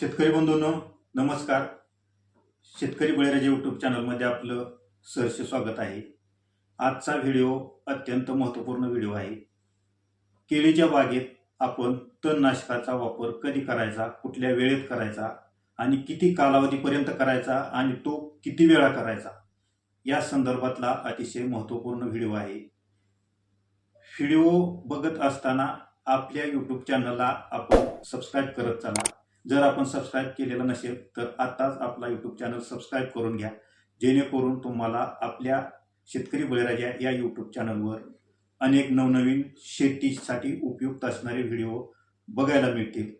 शेतकरी बंधूंनो नमस्कार. शेतकरी बळीराजे यूट्यूब चॅनलमध्ये आपलं सहर्ष स्वागत आहे. आजचा व्हिडिओ अत्यंत महत्त्वपूर्ण व्हिडिओ आहे. केळीच्या बागेत आपण तणनाशकाचा वापर कधी करायचा कुठल्या वेळेत करायचा आणि किती कालावधीपर्यंत करायचा आणि तो किती वेळा करायचा या संदर्भातला अतिशय महत्त्वपूर्ण व्हिडिओ आहे. व्हिडिओ बघत असताना आपल्या यूट्यूब चॅनलला आपण सबस्क्राईब करत चला. जर आपण सबस्क्राईब केलेलं नसेल तर आताच आपला यूट्यूब चॅनल सबस्क्राईब करून घ्या. जेणेकरून तुम्हाला आपल्या शेतकरी बळीराजा या यूट्यूब चॅनलवर अनेक नवनवीन शेतीसाठी उपयुक्त असणारे व्हिडिओ बघायला मिळतील.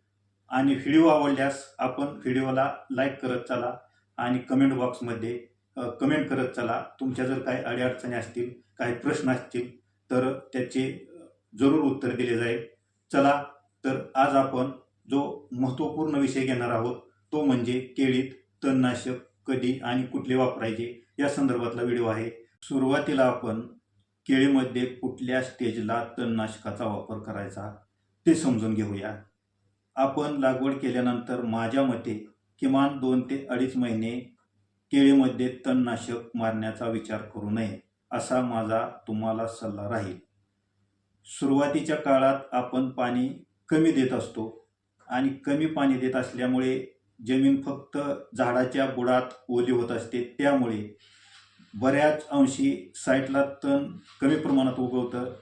आणि व्हिडिओ आवडल्यास आपण व्हिडिओला लाईक करत चला आणि कमेंट बॉक्समध्ये कमेंट करत चला. तुमच्या जर काही अडीअडचणी असतील काही प्रश्न असतील तर त्याचे जरूर उत्तर दिले जाईल. चला तर आज आपण जो महत्त्वपूर्ण विषय घेणार आहोत तो म्हणजे केळीत तणनाशक कधी आणि कुठले वापरायचे या संदर्भातला व्हिडिओ आहे. सुरुवातीला आपण केळीमध्ये कुठल्या स्टेजला तणनाशकाचा वापर करायचा ते समजून घेऊया. आपण लागवड केल्यानंतर माझ्या मते किमान दोन ते अडीच महिने केळीमध्ये तणनाशक मारण्याचा विचार करू नये असा माझा तुम्हाला सल्ला राहील. सुरुवातीच्या काळात आपण पाणी कमी देत असतो आणि कमी पाणी देत असल्यामुळे जमीन फक्त झाडाच्या बुडात ओली होत असते. त्यामुळे बऱ्याच अंशी साईटला तण कमी प्रमाणात उगवतं.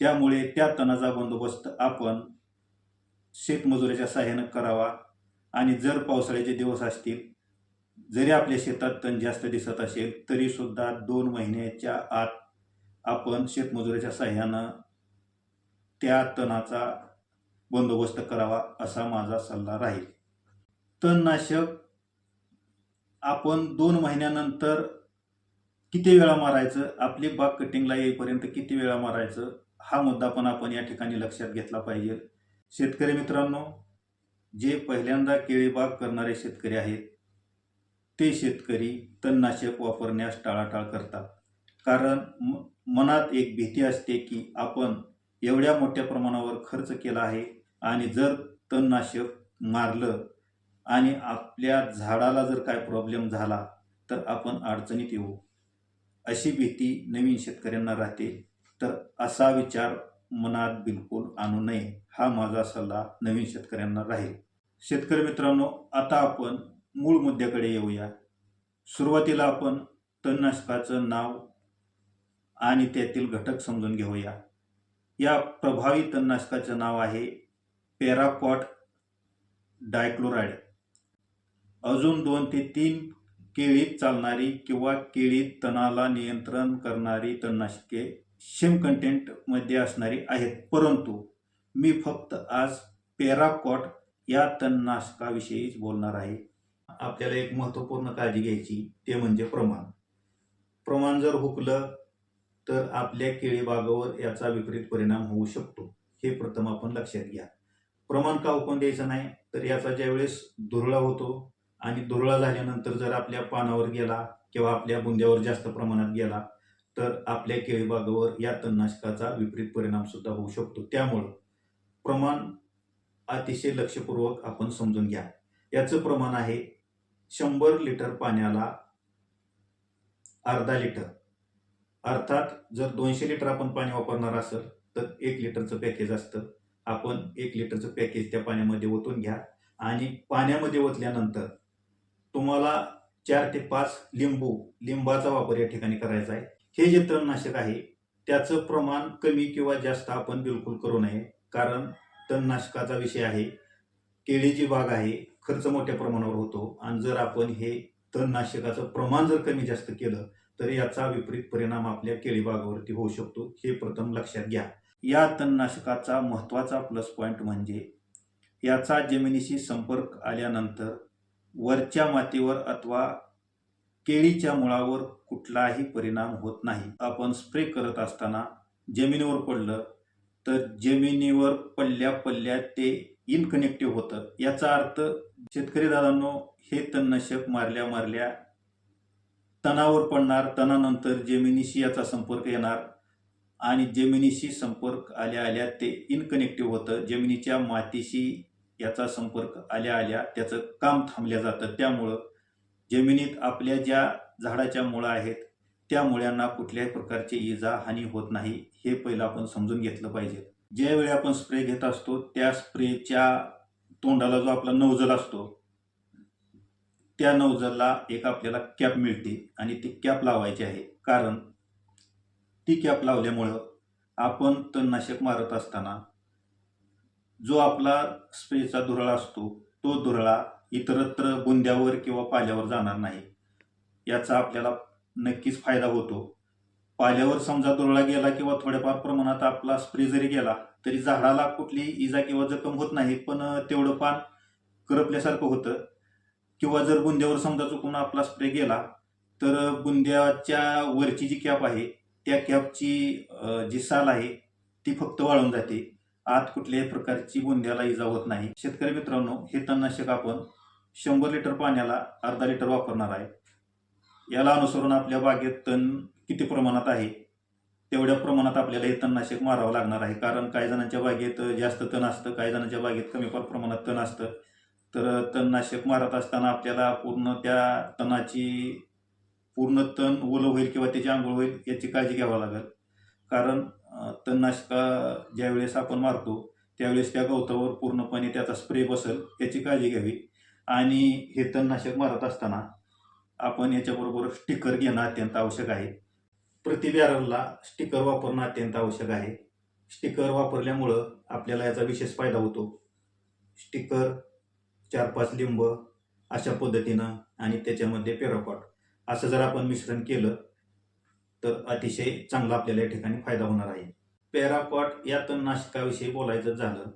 त्यामुळे त्या तणाचा बंदोबस्त आपण शेतमजुराच्या सहाय्यानं करावा. आणि जर पावसाळ्याचे दिवस असतील जरी आपल्या शेतात तण जास्त दिसत असेल तरीसुद्धा दोन महिन्याच्या आत आपण शेतमजुराच्या सहाय्यानं त्या तणाचा बंदोबस्त करावा असा माझा सल्ला राहील. तणनाशक आपण दोन महिन्यानंतर किती वेळा मारायचं आपली बाग कटिंगला येईपर्यंत किती वेळा मारायचं हा मुद्दा पण आपण या ठिकाणी लक्षात घेतला पाहिजे. शेतकरी मित्रांनो जे पहिल्यांदा केळीबाग करणारे शेतकरी आहेत ते शेतकरी तणनाशक वापरण्यास टाळाटाळ करतात. कारण म मनात एक भीती असते की आपण एवढ्या मोठ्या प्रमाणावर खर्च केला आहे आणि जर तणनाशक मारलं आणि आपल्या झाडाला जर काय प्रॉब्लेम झाला तर आपण अडचणीत येऊ. अशी भीती नवीन शेतकऱ्यांना राहते. तर असा विचार मनात बिलकुल आणू नये हा माझा सल्ला नवीन शेतकऱ्यांना राहील. शेतकरी मित्रांनो आता आपण मूळ मुद्द्याकडे येऊया. सुरुवातीला आपण तणनाशकाचं नाव आणि त्यातील घटक समजून घेऊया. या प्रभावी तणनाशकाचं नाव आहे पॅराकॉट डायक्लोराईड अजून दोन ते तीन केळीत चालणारी किंवा केळीत तणाला नियंत्रण करणारी तणनाशके शेम कंटेंटमध्ये असणारी आहेत. परंतु मी फक्त आज पॅराकॉट या तणनाशकाविषयीच बोलणार आहे. आपल्याला एक महत्त्वपूर्ण काळजी घ्यायची ते म्हणजे प्रमाण. प्रमाण जर हुकलं तर आपल्या केळीबागावर याचा विपरीत परिणाम होऊ शकतो. हे प्रथम आपण लक्षात घ्या. प्रमाण का हुकून द्यायचं नाही? तर याचा ज्यावेळेस धुरळा होतो आणि धुरळा झाल्यानंतर जर आपल्या पानावर गेला किंवा आपल्या बुंद्यावर जास्त प्रमाणात गेला तर आपल्या केळीबागावर या तणनाशकाचा विपरीत परिणाम सुद्धा होऊ शकतो. त्यामुळं प्रमाण अतिशय लक्षपूर्वक आपण समजून घ्या. याचं प्रमाण आहे शंभर लिटर पाण्याला अर्धा लिटर. अर्थात जर दोनशे लिटर आपण पाणी वापरणार असेल तर एक लिटरचं पॅकेज असतं. आपण एक लिटरचं पॅकेज त्या पाण्यामध्ये ओतून घ्या. आणि पाण्यामध्ये ओतल्यानंतर तुम्हाला चार ते पाच लिंबू लिंबाचा वापर या ठिकाणी करायचा आहे. हे जे तणनाशक आहे त्याचं प्रमाण कमी किंवा जास्त आपण बिलकुल करू नये. कारण तणनाशकाचा विषय आहे. केळीची बाग आहे खर्च मोठ्या प्रमाणावर होतो. आणि जर आपण हे तणनाशकाचं प्रमाण जर कमी जास्त केलं तर याचा विपरीत परिणाम आपल्या केळीबागावरती होऊ शकतो. हे प्रथम लक्षात घ्या. या तणनाशकाचा महत्त्वाचा प्लस पॉईंट म्हणजे याचा जमिनीशी संपर्क आल्यानंतर वरच्या मातीवर अथवा केळीच्या मुळावर कुठलाही परिणाम होत नाही. आपण स्प्रे करत असताना जमिनीवर पडलं तर जमिनीवर पडल्या पडल्या ते इनकनेक्टिव्ह होतं. याचा अर्थ शेतकरी दादांनो हे तणनाशक मारल्या मारल्या तणावर पडणार. तणानंतर जमिनीशी याचा संपर्क येणार. आणि जमिनीशी संपर्क आल्या आल्या ते इनकनेक्टिव्ह होतं. जमिनीच्या मातीशी याचा संपर्क आल्या आल्या त्याचं काम थांबल्या जातं. त्यामुळं जमिनीत आपल्या ज्या झाडाच्या मुळं आहेत त्या मुळ्यांना कुठल्याही प्रकारची इजा हानी होत नाही. हे पहिलं आपण समजून घेतलं पाहिजे. ज्यावेळी आपण स्प्रे घेत असतो त्या स्प्रेच्या तोंडाला जो आपला नवजल असतो त्या नवजलला एक आपल्याला कॅप मिळते आणि ती कॅप लावायची आहे. कारण टी कॅप लावल्यामुळं आपण तणनाशक मारत असताना जो आपला स्प्रेचा धुरळा असतो तो धुरळा इतरत्र बुंद्यावर किंवा पाल्यावर जाणार नाही. याचा आपल्याला नक्कीच फायदा होतो. पाल्यावर समजा धुरळा गेला किंवा थोड्याफार प्रमाणात आपला स्प्रे जरी गेला तरी झाडाला कुठली इजा किंवा जखम होत नाही पण तेवढं पान करपल्यासारखं होतं. किंवा जर बुंद्यावर समजा चुकून आपला स्प्रे गेला तर बुंद्याच्या वरची जी कॅप आहे त्या कॅबची जी साल आहे ती फक्त वाळून जाते. आत कुठल्याही प्रकारची बुंद्याला इजा होत नाही. शेतकरी मित्रांनो हे तणनाशक आपण शंभर लिटर पाण्याला अर्धा लिटर वापरणार आहे. याला अनुसरून आपल्या बागेत तण किती प्रमाणात आहे तेवढ्या प्रमाणात आपल्याला हे तणनाशक मारावं लागणार आहे. कारण काही जणांच्या बागेत जास्त तण असतं काही जणांच्या बागेत कमी फार प्रमाणात तण असतं. तर तणनाशक मारत असताना आपल्याला पूर्ण त्या तणाची पूर्ण तण ओलं होईल किंवा त्याची आंघोळ होईल याची काळजी घ्यावी लागेल. कारण तणनाशका ज्यावेळेस आपण मारतो त्यावेळेस त्या गवतावर पूर्णपणे त्याचा स्प्रे बसेल याची काळजी घ्यावी. आणि हे तणनाशक मारत असताना आपण याच्याबरोबर स्टिकर घेणं अत्यंत आवश्यक आहे. प्रति बॅरलला स्टिकर वापरणं अत्यंत आवश्यक आहे. स्टिकर वापरल्यामुळं आपल्याला याचा विशेष फायदा होतो. स्टिकर चार पाच लिंब अशा पद्धतीनं आणि त्याच्यामध्ये पेरोकॉट. असं जर आपण मिश्रण केलं तर अतिशय चांगला आपल्याला या ठिकाणी फायदा होणार आहे. पॅराकॉट या तणनाशकाविषयी बोलायचं झालं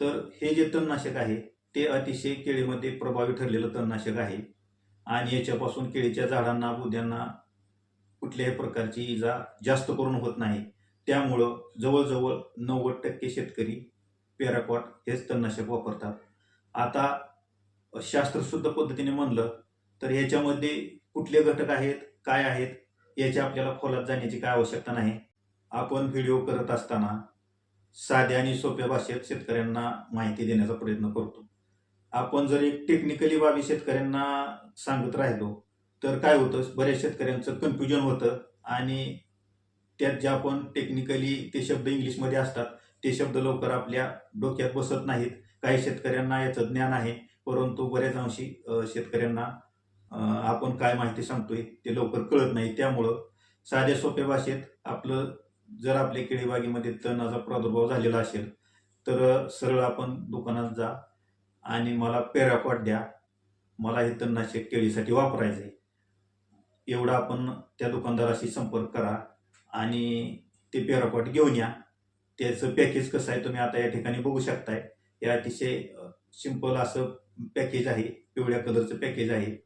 तर हे जे तणनाशक आहे ते अतिशय केळीमध्ये प्रभावी ठरलेलं तणनाशक आहे. आणि याच्यापासून केळीच्या झाडांना बुद्यांना कुठल्याही प्रकारची इजा जास्त करून होत नाही. त्यामुळं जवळजवळ नव्वद टक्के शेतकरी पॅराकॉट हेच तणनाशक वापरतात. आता शास्त्रशुद्ध पद्धतीने म्हणलं तर ह्याच्यामध्ये कुठले घटक आहेत काय आहेत याची आपल्याला खोलात जाण्याची काय आवश्यकता नाही. आपण व्हिडिओ करत असताना साध्या आणि सोप्या भाषेत शेतकऱ्यांना माहिती देण्याचा प्रयत्न करतो. आपण जर एक टेक्निकली बाबी शेतकऱ्यांना सांगत राहिलो तर काय होतं? बऱ्याच शेतकऱ्यांचं कन्फ्युजन होतं आणि त्यात जे आपण टेक्निकली ते शब्द इंग्लिशमध्ये असतात ते शब्द लवकर आपल्या डोक्यात बसत नाहीत. काही शेतकऱ्यांना याचं ज्ञान आहे परंतु बऱ्याच अंशी शेतकऱ्यांना आपण काय माहिती सांगतोय ते लवकर कळत नाही. त्यामुळं साध्या सोप्या भाषेत आपलं जर आपल्या केळीबागेमध्ये तणाचा प्रादुर्भाव झालेला असेल तर सरळ आपण दुकानात जा आणि मला पॅराकॉट द्या. मला हे तणनाशक केळीसाठी वापरायचं आहे एवढा आपण त्या दुकानदाराशी संपर्क करा आणि ते पॅराकॉट घेऊन या. त्याचं पॅकेज कसं आहे तुम्ही आता या ठिकाणी बघू शकताय. हे अतिशय सिंपल असं पॅकेज आहे. पिवळ्या कलरचं पॅकेज आहे.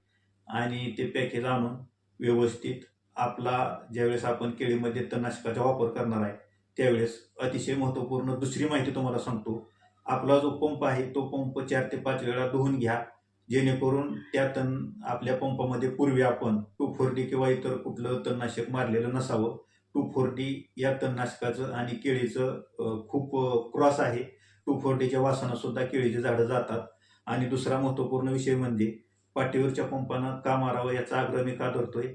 आणि ते पॅकेज आणून व्यवस्थित आपला ज्यावेळेस आपण केळीमध्ये तणनाशकाचा वापर करणार आहे त्यावेळेस अतिशय महत्त्वपूर्ण दुसरी माहिती तुम्हाला सांगतो. आपला जो पंप आहे तो पंप चार ते पाच वेळा धुवून घ्या. जेणेकरून त्या तण आपल्या पंपामध्ये पूर्वी आपण टू फोर डी किंवा इतर कुठलं तणनाशक मारलेलं नसावं. टू फोर डी या तणनाशकाचं आणि केळीचं खूप क्रॉस आहे. टू फोर डीच्या वासानं सुद्धा केळीची झाडं जातात. आणि दुसरा महत्त्वपूर्ण विषय म्हणजे पाठीवरच्या पंपानं का मारावं याचा आग्रह मी का धरतोय?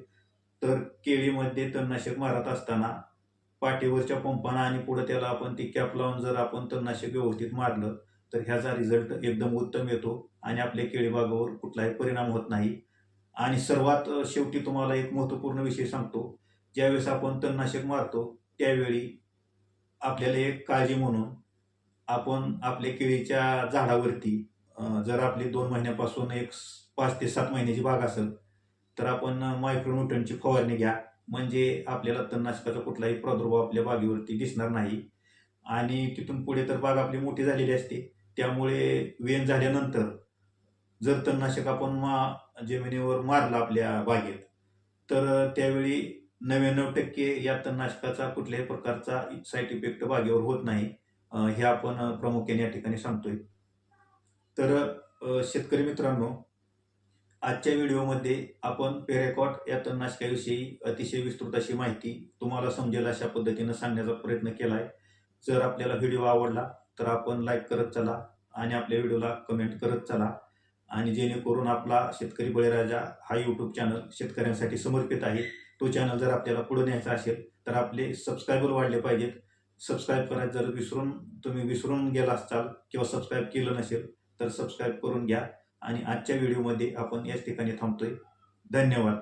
तर केळीमध्ये तणनाशक मारत असताना पाठीवरच्या पंपानं आणि पुढे त्याला आपण ती कॅप लावून जर आपण तणनाशक व्यवस्थित मारलं तर ह्याचा रिझल्ट एकदम उत्तम येतो आणि आपल्या केळीबागावर कुठलाही परिणाम होत नाही. आणि सर्वात शेवटी तुम्हाला एक महत्त्वपूर्ण विषय सांगतो. ज्यावेळेस आपण तणनाशक मारतो त्यावेळी आपल्याला एक काळजी म्हणून आपण आपल्या केळीच्या झाडावरती जर आपली दोन महिन्यापासून एक स- पाच ते सात महिन्याची बाग असेल तर आपण मायक्रोन्युट्रनची फवारणी घ्या. म्हणजे आपल्याला तणनाशकाचा कुठलाही प्रादुर्भाव आपल्या बागेवरती दिसणार नाही. आणि तिथून पुढे तर बाग आपली मोठी झालेली असते. त्यामुळे वेन झाल्यानंतर जर तणनाशक आपण मा जमिनीवर मारलं आपल्या बागेत तर त्यावेळी नव्याण्णव टक्के या तणनाशकाचा कुठल्याही प्रकारचा साईड इफेक्ट बागेवर होत नाही. हे आपण प्रामुख्याने या ठिकाणी सांगतोय. तर शेतकरी मित्रांनो आजच्या व्हिडिओमध्ये आपण पेरेकॉट या तणनाशकाविषयी अतिशय विस्तृत अशी माहिती तुम्हाला समजेल अशा पद्धतीनं सांगण्याचा प्रयत्न केला आहे जर आपल्याला व्हिडिओ आवडला तर आपण लाईक करत चला आणि आपल्या व्हिडिओला कमेंट करत चला. आणि जेणेकरून आपला शेतकरी बळीराजा हा यूट्यूब चॅनल शेतकऱ्यांसाठी समर्पित आहे. तो चॅनल जर आपल्याला पुढे न्यायचा असेल तर आपले सबस्क्रायबर वाढले पाहिजेत. सबस्क्राईब करायचं जर विसरून तुम्ही विसरून गेला असाल किंवा सबस्क्राईब केलं नसेल तर सबस्क्राईब करून घ्या. आणि आजच्या व्हिडिओमध्ये आपण याच ठिकाणी थांबतोय. धन्यवाद.